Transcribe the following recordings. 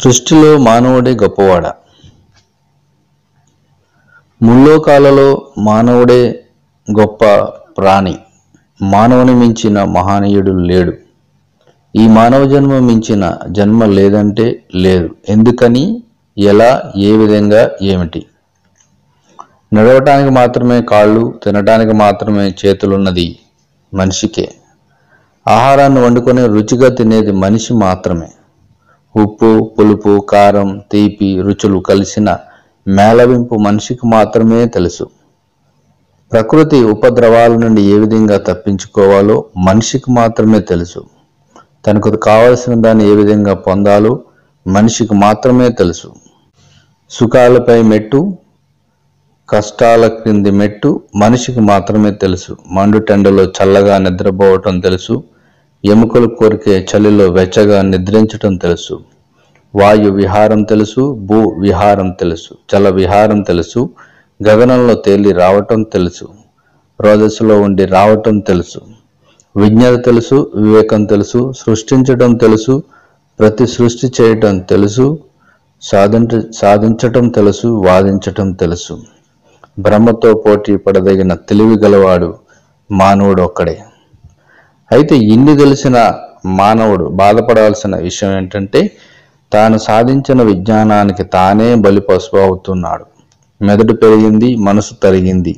సృష్టిలో మానవుడే గొప్పవాడ. ముల్లోకాలలో మానవుడే గొప్ప ప్రాణి. మానవుని మించిన మహనీయుడు లేడు. ఈ మానవ జన్మ మించిన జన్మ లేదంటే లేదు. ఎందుకని? ఎలా? ఏ విధంగా? ఏమిటి? నడవటానికి మాత్రమే కాళ్ళు తినటానికి మాత్రమే చేతులున్నది మనిషికే. ఆహారాన్ని వండుకొని రుచిగా తినేది మనిషి మాత్రమే. ఉప్పు పులుపు కారం తీపి రుచులు కలిసిన మేళవింపు మనిషికి మాత్రమే తెలుసు. ప్రకృతి ఉపద్రవాల నుండి ఏ విధంగా తప్పించుకోవాలో మనిషికి మాత్రమే తెలుసు. తనకు కావలసిన దాన్ని ఏ విధంగా పొందాలో మనిషికి మాత్రమే తెలుసు. సుఖాలపై మెట్టు కష్టాల క్రింది మెట్టు మనిషికి మాత్రమే తెలుసు. మండుటెండలో చల్లగా నిద్రపోవటం తెలుసు. ఎముకలు కోరికే చలిలో వెచ్చగా నిద్రించటం తెలుసు. వాయు విహారం తెలుసు భూ విహారం తెలుసు చల విహారం తెలుసు గగనంలో తేలి రావటం తెలుసు రోదస్సులో ఉండి రావటం తెలుసు. విజ్ఞత తెలుసు వివేకం తెలుసు సృష్టించటం తెలుసు ప్రతి సృష్టి చేయటం తెలుసు సాధించ సాధించటం తెలుసు వాదించటం తెలుసు. బ్రహ్మతో పోటీ పడదగిన తెలివి గలవాడు మానవుడు ఒక్కడే అయితే ఇన్ని తెలిసిన మానవుడు బాధపడాల్సిన విషయం ఏంటంటే తాను సాధించిన విజ్ఞానానికి తానే బలి పసుపు అవుతున్నాడు. మెదడు పెరిగింది మనసు తరిగింది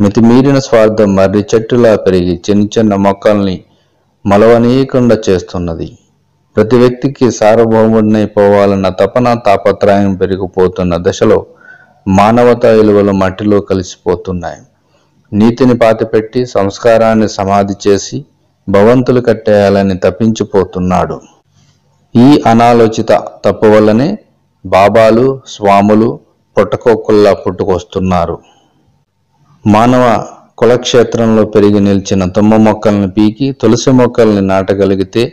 మితిమీరిన స్వార్థం మర్రి చెట్టులా పెరిగి చిన్న చిన్న మొక్కల్ని మలవనీయకుండా చేస్తున్నది. ప్రతి వ్యక్తికి సార్వభౌముడినైపోవాలన్న తపన తాపత్రయం పెరిగిపోతున్న దశలో మానవతా విలువలు మట్టిలో కలిసిపోతున్నాయి. నీతిని పాతిపెట్టి సంస్కారాన్ని సమాధి చేసి భవంతులు కట్టేయాలని తప్పించిపోతున్నాడు ఈ అనాలోచిత తప్పు వల్లనే బాబాలు స్వాములు పుట్టకొక్కుల్లా పుట్టుకొస్తున్నారు. మానవ కులక్షేత్రంలో పెరిగి నిలిచిన తుమ్మ మొక్కల్ని పీకి తులసి మొక్కల్ని నాటగలిగితే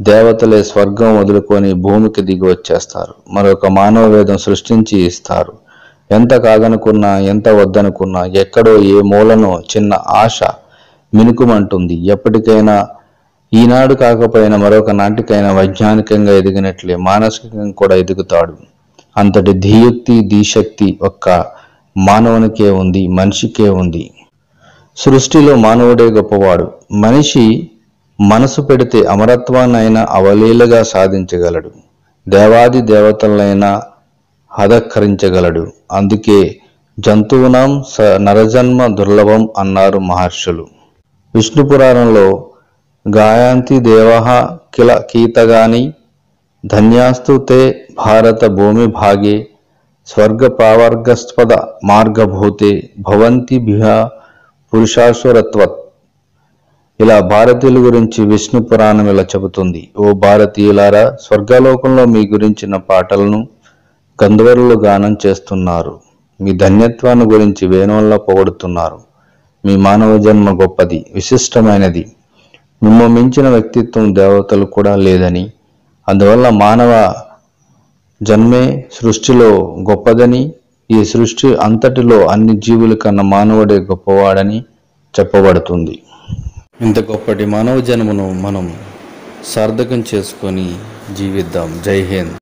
దేవతలే స్వర్గం వదులుకొని భూమికి దిగి వచ్చేస్తారు. మరొక మానవ వేదం సృష్టించి ఇస్తారు. ఎంత కాదనుకున్నా ఎంత వద్దనుకున్నా ఎక్కడో ఏ మూలనో చిన్న ఆశ మినుకుమంటుంది. ఎప్పటికైనా ఈనాడు కాకపోయినా మరొక నాటికైనా వైజ్ఞానికంగా ఎదిగినట్లే మానసికంగా కూడా ఎదుగుతాడు. అంతటి ధీయుక్తి ధీశక్తి ఒక్క మానవునికే ఉంది మనిషికే ఉంది. సృష్టిలో మానవుడే గొప్పవాడు. మనిషి మనసు పెడితే అమరత్వాన్నైనా అవలీలగా సాధించగలడు. దేవాది దేవతలైనా హదక్కరించగలడు. అందుకే జంతువునాం స నరజన్మ దుర్లభం అన్నారు మహర్షులు. విష్ణు పురాణంలో గాయాంతి దేవహ కిల కీతగాని ధన్యాస్తు తే భారత భూమి భాగే స్వర్గ ప్రావర్గస్పద మార్గభూతే భవంతి బిహ పురుషాసురత్వత్. ఇలా భారతీయుల గురించి విష్ణు పురాణం ఇలా చెబుతుంది. ఓ భారతీయులారా స్వర్గలోకంలో మీ గురించిన పాటలను గంధర్వులు గానం చేస్తున్నారు. మీ ధన్యత్వాన్ని గురించి వేణువుల్లో పొగడుతున్నారు. మీ మానవ జన్మ గొప్పది విశిష్టమైనది. మిమ్మ మించిన వ్యక్తిత్వం దేవతలు కూడా లేదని అందువల్ల మానవ జన్మే సృష్టిలో గొప్పదని ఈ సృష్టి అంతటిలో అన్ని జీవుల కన్నా మానవుడే గొప్పవాడని చెప్పబడుతుంది. ఇంత గొప్పటి మానవ జన్మను మనం సార్థకం చేసుకొని జీవిద్దాం. జై హింద్.